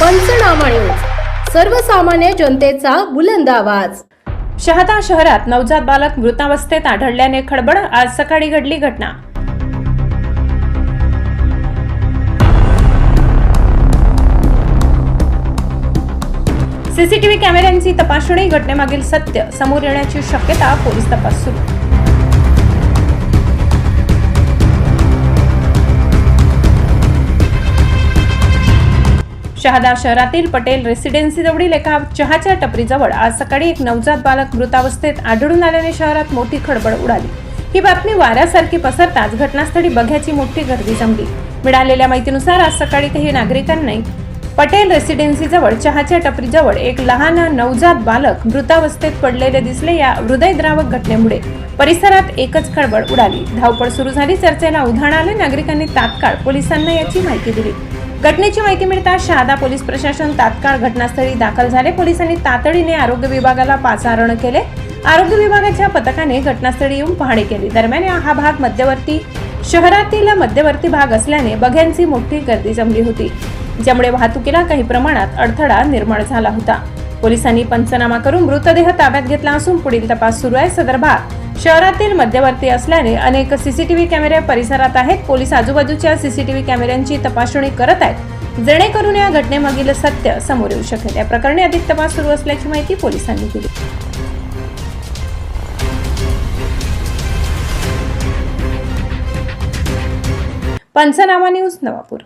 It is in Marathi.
पंचनामा न्यूज. सर्वसामान्य जनतेचा बुलंद आवाज. शहादा शहरात नवजात बालक मृतावस्थेत आढळल्याने खळबळ आज सकाळी घडली घटना. सीसीटीव्ही कॅमेऱ्यांची तपासणी घटनेमागील सत्य समोर येण्याची शक्यता पोलीस तपास सुरू. शहादा शहरातील पटेल रेसिडेन्सीजवळील एका चहाच्या टपरीजवळ आज सकाळी एक नवजात बालक मृतावस्थेत आढळून आल्याने शहरात मोठी खळबळ उडाली. ही बातमी वाऱ्यासारखी पसरताच घटनास्थळी बघ्याची मोठी गर्दी जमली. मिळालेल्या माहितीनुसार आज सकाळी काही नागरिकांनी पटेल रेसिडेन्सीजवळ चहाच्या टपरीजवळ एक लहान नवजात बालक मृतावस्थेत पडलेले दिसले या हृदयद्रावक घटनेमुळे परिसरात एकच खळबळ उडाली. धावपळ सुरू झाली चर्चेला उधाण आले नागरिकांनी तात्काळ पोलिसांना याची माहिती दिली. घटनेची माहिती मिळताच शहादा पोलीस प्रशासन तात्काळ घटनास्थळी दाखल झाले. पोलिसांनी तातडीने आरोग्य विभागाला पाचारण केले. आरोग्य विभागाच्या पथकाने घटनास्थळी येऊन पाहणी केली. दरम्यान हा भाग मध्यवर्ती शहरातील मध्यवर्ती भाग असल्याने बघ्यांची मोठी गर्दी जमली होती ज्यामुळे वाहतुकीला काही प्रमाणात अडथळा निर्माण झाला होता. पोलिसांनी पंचनामा करून मृतदेह ताब्यात घेतला असून पुढील तपास सुरू आहे. सदर भाग शहरातील मध्यवर्ती असल्याने अनेक सीसीटीव्ही कॅमेरे परिसरात आहेत. पोलीस आजूबाजूच्या सीसीटीव्ही कॅमेऱ्यांची तपासणी करत आहेत. जेणेकरून या घटनेमागील सत्य समोर येऊ शकेल. या प्रकरणी अधिक तपास सुरू असल्याची माहिती पोलिसांनी दिली. पंचनामा न्यूज नवापूर.